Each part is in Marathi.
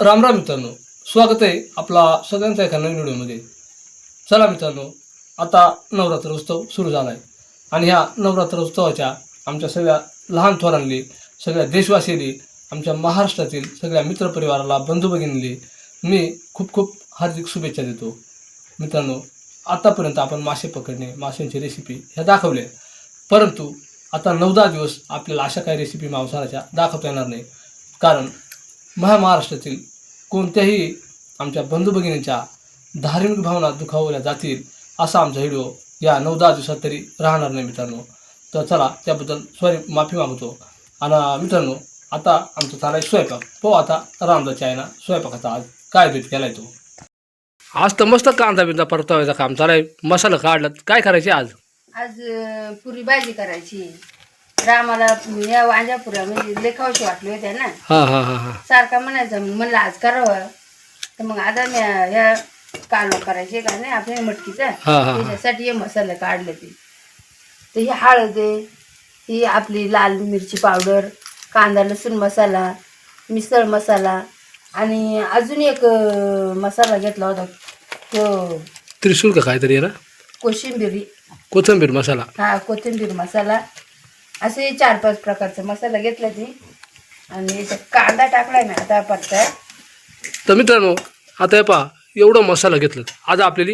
राम राम मित्रांनो स्वागत आहे आपला सगळ्यांचा एका नवीन व्हिडिओमध्ये. चला मित्रांनो आता नवरात्र उत्सव सुरू झाला आहे आणि ह्या नवरात्र उत्सवाच्या आमच्या सगळ्या लहान थोरांनी सगळ्या देशवासियांनी आमच्या महाराष्ट्रातील सगळ्या मित्रपरिवाराला बंधू भगिनींनी मी खूप खूप हार्दिक शुभेच्छा देतो. मित्रांनो आतापर्यंत आपण मासे पकडणे माशांची रेसिपी ह्या दाखवल्या परंतु आता नऊ दहा दिवस आपल्याला अशा काही रेसिपी मांसाहाराच्या दाखवता येणार नाही. कारण महाराष्ट्रातील कोणत्याही आमच्या बंधू भगिनींच्या धार्मिक भावना दुखावल्या जातील असा आमचा व्हिडिओ या नऊ दहा दिवसात तरी राहणार नाही मित्रांनो. तर चला त्याबद्दल सॉरी माफी मागतो. आणि मित्रांनो आता आमचा चालाय स्वयंपाक. हो आता रामदाच्या आहे ना स्वयंपाकाचा आज काय भेट केलाय तो? आज तर मस्त कांदा बिंदा परतावायचा काम चालाय मसाला काढला. काय करायचे आज? आज पुरी भाजी करायची. रामाला या वांजापुऱ्या म्हणजे लेखावशी वाटले होत्या ना. हां हां हां हां. सारखा म्हणायचं म्हणलं आज करावं. तर मग आता मी ह्या कालवा करायचे का नाही आपल्या मटकीचा. हा, हा. त्याच्यासाठी हे मसाले काढले ते. तर ही हळद आहे ही आपली लाल मिरची पावडर कांदा लसूण मसाला मिसळ मसाला आणि अजून एक अं, मसाला घेतला होता तो त्रिशूल का काहीतरी आहे ना? कोशिंबिरी. कोथिंबीर मसाला. हा कोथिंबीर मसाला. असे चार पाच प्रकारचा मसाला घेतला ती. आणि कांदा टाकलाय ना आता पत्ता तर मित्रांनो आता हे पहा एवढं मसाला घेतलं. आज आपल्याला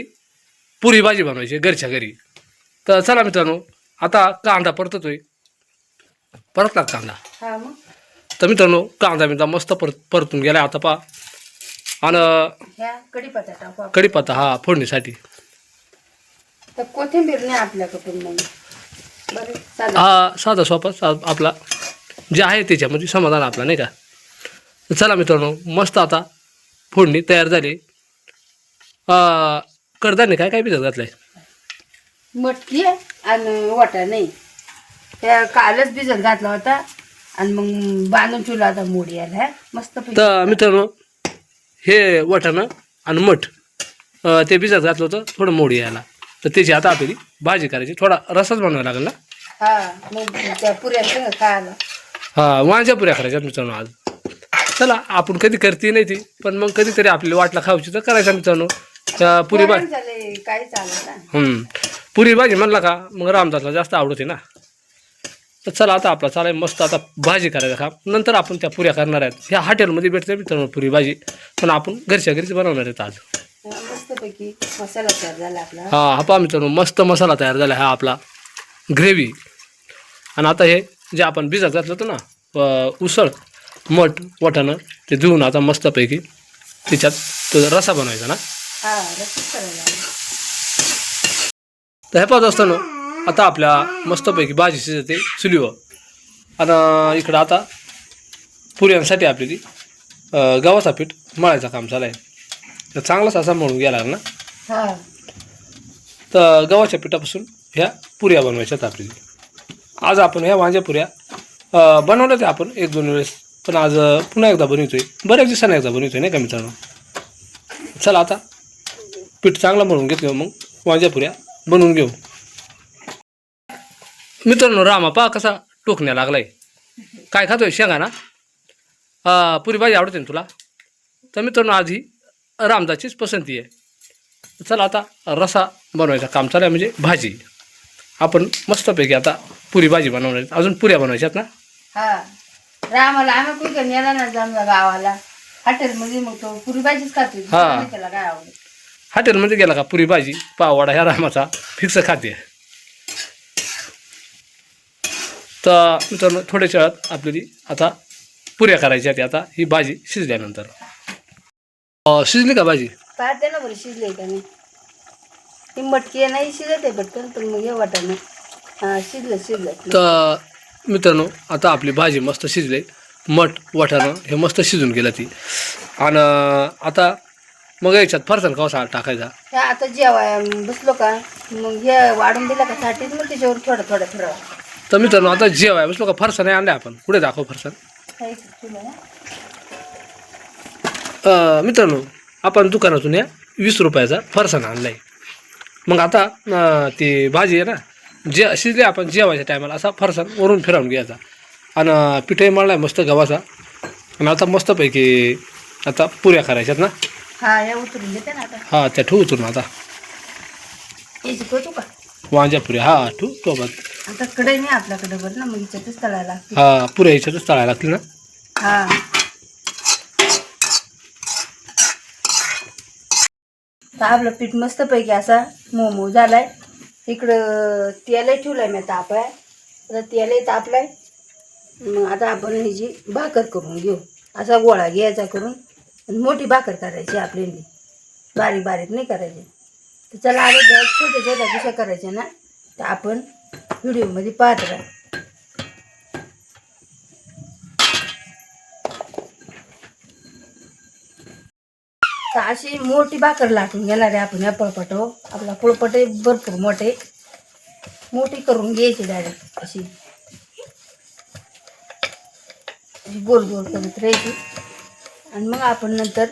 पुरी भाजी बनवायची आहे घरच्या घरी. तर चला मित्रांनो आता कांदा परततोय. परतला कांदा. हा मग. तर मित्रांनो कांदा बिंदा मस्त परत परतून गेला आता पहा. आणि ह्या कढीपत्ता टाकू आपण. कढीपत्ता हा फोडणीसाठी. तर कोथिंबीर नाही आपल्याकडून मग. हा साधा सोपा सा आपला. जे आहे त्याच्यामध्ये समाधान आपला नाही का? चला मित्रांनो मस्त आता फोडणी तयार झाली. कडधान्य काय काय भिजत घातलंय? मटकी आणि वाटा नाही. त्या कालच भिजत घातला होता आणि मग बांधून ठेवला होता मोडी याला मस्त तर मित्रांनो हे वाटाणं आणि मठ ते भिजत घातलं होतं थोडं मोडी यायला तर त्याची आता आपली भाजी करायची. थोडा रसाच बनवायला लागेल ना? हा मग त्या पुऱ्या संग खायला. हा वांज्या पुऱ्या करायच्या मित्रांनो आज. चला आपण कधी करते नाही ती पण मग कधीतरी आपल्याला वाटला खाऊची तर करायचा मित्रांनो. त्या पुरी भाजी. झाले काही चालत ना हम्म. पुरी भाजी म्हणला का मग रामदासला जास्त आवडते ना. तर चला आता आपला चालाय मस्त आता भाजी करायचा का नंतर आपण त्या पुऱ्या करणार आहेत. ह्या हॉटेलमध्ये भेटते मित्रांनो पुरी भाजी. पण आपण घरच्या घरीच बनवणार आहेत आज. मस्तपैकी मसाला तयार झाला आपला. हा हा पहा मित्रांनो मस्त मसाला तयार झाला हा आपला ग्रेव्ही. आणि आता हे जे आपण भिजत घातलं होतं ना अं, उसळ मठ वाटाणं ते धुवून आता मस्तपैकी त्याच्यात तो रसा बनवायचा ना. हा रस्सा करायला लागला. तर हे पाहत असताना आता आपल्या मस्तपैकी भाजी शिजते चुलीवर. आणि इकडं आता पुऱ्यांसाठी आपल्याली अं, गव्हाचा पीठ मळायचं काम चालू आहे. तर चांगलाच असा मळून गेला ना? हा. तर गव्हाच्या पिठापासून ह्या पुऱ्या बनवायच्यात आपल्याला आज आपण ह्या वांज्या पुऱ्या बनवल्या त्या आपण एक दोन वेळेस. पण आज पुन्हा एकदा बनवतोय. बऱ्याच दिवसांनी एकदा बनवतोय नाही का मित्रांनो? चला आता पीठ चांगलं मळून घेतलं मग वांज्या पुऱ्या बनवून घेऊ. मित्रांनो रामा पहा कसा टोकण्या लागलाय. काय खातोय? शेंगा ना? पुरी भाजी आवडते ना तुला? तर मित्रांनो आज ही रामदाचीच पसंती आहे. चला आता रसा बनवायचा काम चालू आहे म्हणजे भाजी. आपण मस्तपैकी आता पुरी भाजी बनवणार. अजून पुऱ्या बनवायच्यात ना? हा. रामाला आम्ही कुठे ना जमला गावाला. हॉटेलमध्ये मग तो पुरी भाजीच खातो. हा. त्याला काय आवडत. हॉटेलमध्ये गेला का पुरी भाजी पाववाडा ह्या रामाचा फिक्स खाते. तर मित्रांनो थोड्याच्या वेळात आपल्याला आता पुऱ्या करायच्या आता ही भाजी शिजल्यानंतर. अं, शिजली का भाजी? पाहते ना बरं शिजले का नाही. ती मटकी आहे, नाही शिजत आहे पटकन पण मग हे वाटत हा शिजलं शिजलं. तर मित्रांनो आता आपली भाजी मस्त शिजले मठ वाटाणं हे मस्त शिजून गेलं ती. आणि आता मग याच्यात फरसाण कसा टाकायचा? हे आता जेवाय बसलो का? मग हे वाढून दिलं का साठीच मग त्याच्यावर थोडं थोडं थोडं तर मित्रांनो आता जेवाय बसलो का? फरसाण आणले आपण. पुढे दाखव फरसाण? खायचं तुला ना. मित्रांनो आपण दुकानातून या वीस रुपयाचा फरसाण आणलाय. मग आता ती भाजी आहे ना जे शिजली आपण जेवायच्या टायमाला असा फरसाण वरून फिरवून घ्यायचा. आणि पिठही मळला आहे मस्त गव्हाचा. आणि आता मस्तपैकी आता पुऱ्या करायच्यात ना. हा हा त्या ठेवू उतरून आता. वांज्या पुऱ्या हा ठेवू तो बघ. आता कडे नाही आपल्याकडे बरं ना मग तळायला. हा पुऱ्या याच्यातच तळायला लागतील ना. हा. तर आपलं पीठ मस्तपैकी असा मोमो झालाय. इकडं तेलही ठेवलंय मी आहे आता तेलही तापलाय. मग आता आपण ह्याची भाकर करून घेऊ. असा गोळा घ्यायचा करून. आणि मोठी भाकर करायची आपल्याला. बारीक बारीक नाही करायची. तर चला आता छोट्या छोट्या कशा करायच्या ना. तर आपण व्हिडिओमध्ये पाहत राहा. तर अशी मोठी भाकर लाटून घेणार आहे आपण या पळपटो आपला पुळपटे भरपूर मोठे. मोठी करून घ्यायची डायरेक्ट अशी. अशी गोल गोल करत राहायची. आणि मग आपण नंतर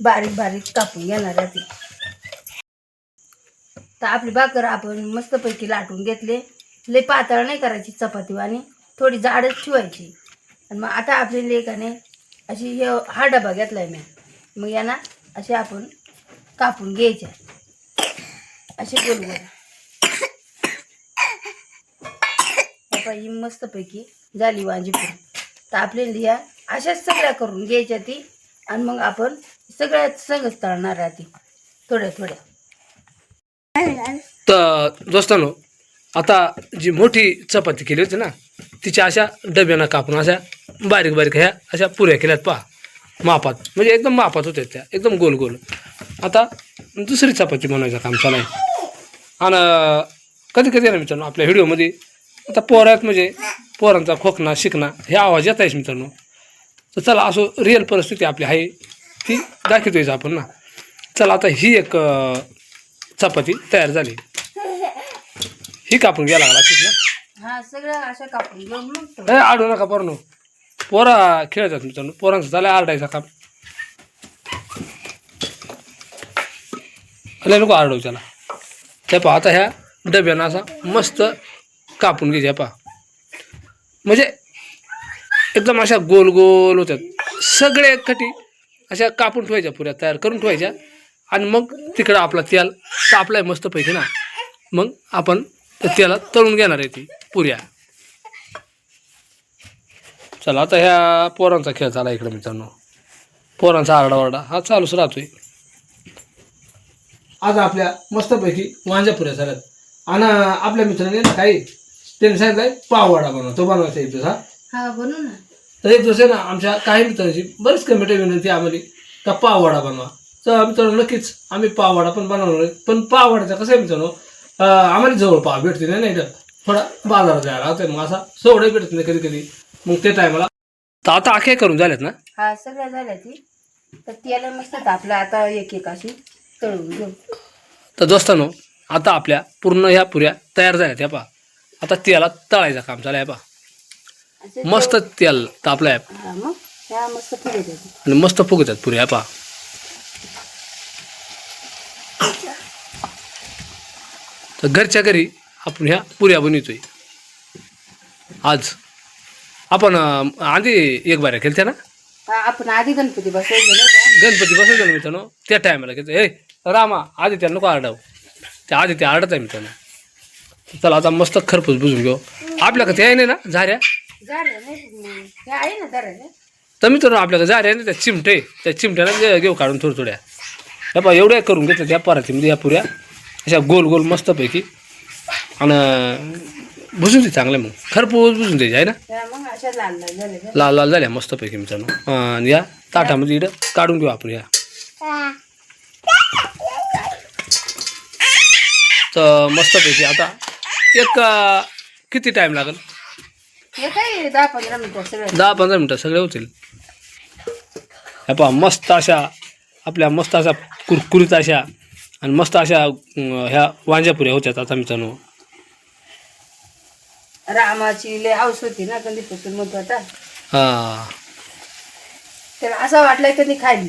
बारीक बारीक कापून घेणार आहे ती. तर आपली भाकर आपण मस्तपैकी लाटून घेतले. लई पातळ नाही करायची चपाती आणि थोडी जाडच ठेवायची. आणि मग आता आपली लेखाने अशी हे हा डबा घेतला आहे मी. मग यांना असे आपण कापून घ्यायच्या. असे गोल गोल बाबा ही मस्तपैकी झाली वांजी पण तर आपल्याला ह्या अशाच सगळ्या करून घ्यायच्या ती. आणि मग आपण सगळ्यात सगळंच तळणार आहे ती. थोड्या थोड्या. तर दोस्तांनो आता जी मोठी चपाती केली होती ना तिच्या अशा डब्यानं कापून अशा बारीक बारीक ह्या अशा पुऱ्या केल्यात पहा. मापात. म्हणजे एकदम मापात होत्या त्या. एकदम गोल गोल. आता दुसरी चपाती बनवायचं काम चालू आहे. आणि कधी कधी ना मित्रांनो आपल्या व्हिडिओमध्ये आता पोरात म्हणजे पोरांचा खोकणं शिकणं हे आवाज येत आहे मित्रांनो. तर चला असं रिअल परिस्थिती आपली आहे. ती दाखवतोय आपण ना. चला आता ही एक चपाती तयार झाली. ही कापून घ्यायला लागला ना. आडू नका पोरांनो. पोरा खेळतात मित्रांनो. पोरांचं झालं आरडायचं काम. लय नको आरडू त्याला. त्या पहा आता ह्या डब्यानं असा मस्त कापून घ्यायच्या पहा. म्हणजे एकदम अशा गोल गोल होत्यात. सगळे कटी अशा कापून ठेवायच्या पुऱ्या तयार करून ठेवायच्या. आणि मग तिकडं आपला तेल तापलाय मस्तपैकी ना. मग आपण त्याला तळून घेणार आहे ती पुऱ्या. चला आता ह्या पोरांचा खेळ चाला इकडे मित्रांनो. पोरांचा आरडाओरडा हा चालूच राहतोय. आज आपल्या मस्तपैकी वांज्या पुऱ्या झाल्यात. आणि आपल्या मित्राने ना काही त्यांनी सांगितलंय पाववाडा बनवा तो बनवायचा एक दिवस हा. हा बनू ना. तर एक दिवस आहे ना आमच्या काही मित्रांची बरीच कमिटी विनंती आम्हाला का पाववाडा बनवा. तर मित्रांनो नक्कीच आम्ही पाववाडा पण बनवणार आहे. पण पाववाड्याचा कसं आहे मित्रांनो अं, आम्हाला जवळ पाव भेटते नाही नाही तर थोडा बाजारात जायला होते मग असा सवडही भेटत नाही कधी कधी. मग ते टायमाला तर आता आखे करून झाल्यात ना? हा सगळ्या झाल्या ती तर त्याला मस्त तापलं आता एक एक अशी तळून घेऊ तर दोस्तानो आता आपल्या पूर्ण ह्या पुऱ्या तयार झाल्यात ह्या पा आता तेलात तळायचं काम चालू आहे पा असे मस्त तेल तापलं आहे हा मग ह्या मस्त आणि मस्त फुगतात पुऱ्या पा तर घरच्या घरी आपण ह्या पुऱ्या बनवतोय. आज. आपण अं, आधी एक बाऱ्या केलत्या ना? हा आपण आधी गणपती बसवायचो नाही का? गणपती बसवतो ना मित्रांनो? त्या टायमाला घेतो हे रामा आधी त्या नको आरडाव. त्या आधी ते आरडत आहे मित्रांनो. चला आता मस्त खरपूस बुजून घेऊ. आपल्याकडे ते आहे नाही ना झाऱ्या? झालं नाही मग. हे आहे ना धरायला तर मित्रांनो आपल्याकडे झाऱ्या आहे ना त्या चिमटे त्या चिमट्यानं घे- घेऊ काढून थोड्या थोड्या हे पहा एवढ्या करून घेतल्या त्या परातीमध्ये या पुऱ्या. अशा गोल गोल मस्तपैकी. आणि भुजून दे चांगल्या मग. खरपूस भुजून द्यायचे आहे ना? लाल लाल झाल्या मस्तपैकी मित्रांनो. आणि या ताटामध्ये इकडं काढून घेऊ आपण या. तर मस्तपैकी आता एक किती टाईम लागेल? दहा पंधरा मिनिटं सगळं? दहा पंधरा मिनटं सगळे होतील. पहा मस्त अशा आपल्या मस्त अशा कुरकुरीत अशा आणि मस्त अशा ह्या वांज्यापुऱ्या होत्यात आता मित्रांनो. रामाची लय हाऊस होती ना कधीपासून मग आता. हां. त्याला असं वाटलंय कधी खाली.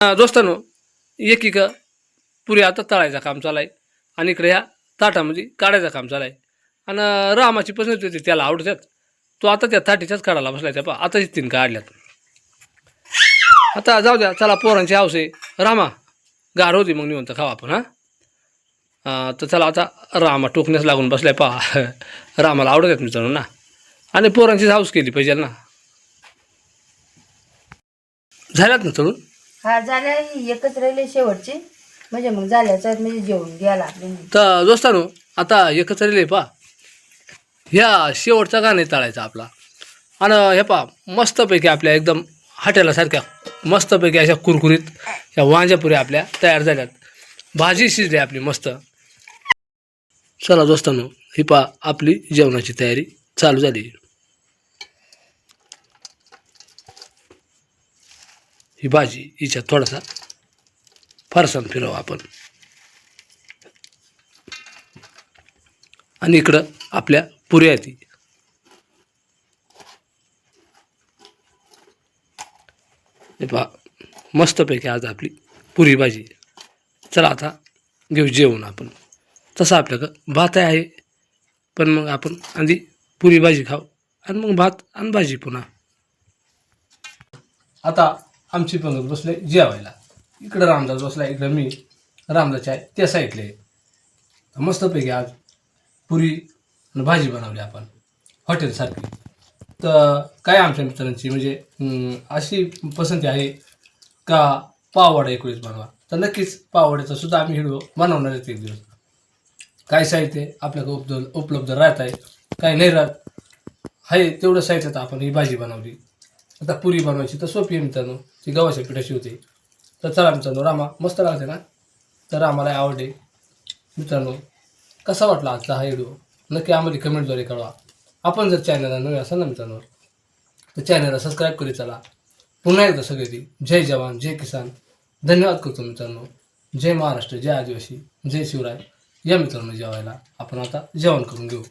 हा, दोस्तांनो एक एक पुरी आता तळायचं काम चालाय आणि इकडे ह्या ताटामध्ये काढायचं काम चालाय आणि रामाची पसंत होती त्याला आवडतात तो आता त्या ताटीच्याच काढायला बसलाय त्या पहा आता तीन काढल्यात. आता जाऊ द्या चला पोरांची हाऊस आहे. रामा गार होती मग निवंत खावा आपण हा? तर चला आता रामा टोकण्यास लागून बसलाय पहा. रामाला आवडत आहेत मित्रांनो ना. आणि पोरांचीच हाऊस केली पाहिजे ना. झाल्यात ना चढून हा झाल्या एकच राहिले शेवटचे. म्हणजे मग झाल्याचं म्हणजे जेवण घ्यायला तर दोस्तानो आता एकच राहिले पा ह्या शेवटचा गाणे तळायचा आपला. आणि हे पा मस्तपैकी आपल्या एकदम हॉटेलासारख्या मस्तपैकी अशा कुरकुरीत ह्या वांज्यापुऱ्या आपल्या तयार झाल्यात. भाजी शिजली आपली मस्त. चला दोस्तांनो ही पा आपली जेवणाची तयारी चालू झाली. ही भाजी हिच्यात थोडासा फरसाण फिरवा आपण. आणि इकडं आपल्या पुऱ्या येते हे पहा मस्तपैकी आज आपली पुरी भाजी. चला आता घेऊ जेवण आपण. तसं आपल्याकडं भात आहे. पण मग आपण आधी पुरी भाजी खाऊ आणि मग भात आणि भाजी पुन्हा. आता आमची पंगत बसले जेवायला. इकडं रामदास बसला इकडं मी. रामदास आहे त्या साईडला आहे मस्तपैकी आज पुरी आणि भाजी बनवली आपण. हॉटेलसारखी. तर काय आमच्या मित्रांची म्हणजे अशी पसंती आहे का? पाववाडा एक वेळेस बनवा. तर नक्कीच पाववाड्याचा सुद्धा आम्ही व्हिडिओ बनवणार आहेत एक दिवस. काय साहित्य आपल्याकडे उपलब्ध उपलब्ध राहत आहे. काय नाही राहत? आहे तेवढं साहित्यात आपण ही भाजी बनवली. आता पुरी बनवायची तर सोपी आहे मित्रांनो. ती गव्हाच्या पिठाची होती. तर चला मित्रांनो रामा मस्त लागते ना? तर आम्हाला आवडे मित्रांनो कसा वाटला आजचा हा व्हिडिओ नक्की आम्हाला कमेंटद्वारे कळवा. आपण जर चॅनलला नवे असाल ना मित्रांनो तर चॅनलला सबस्क्राईब करीत चला. पुन्हा एकदा सगळी जय जवान जय किसान. धन्यवाद करतो मित्रांनो. जय महाराष्ट्र जय आदिवासी जय शिवराय. या मित्रांनो जेवायला. आपण आता जेवण करून घेऊ.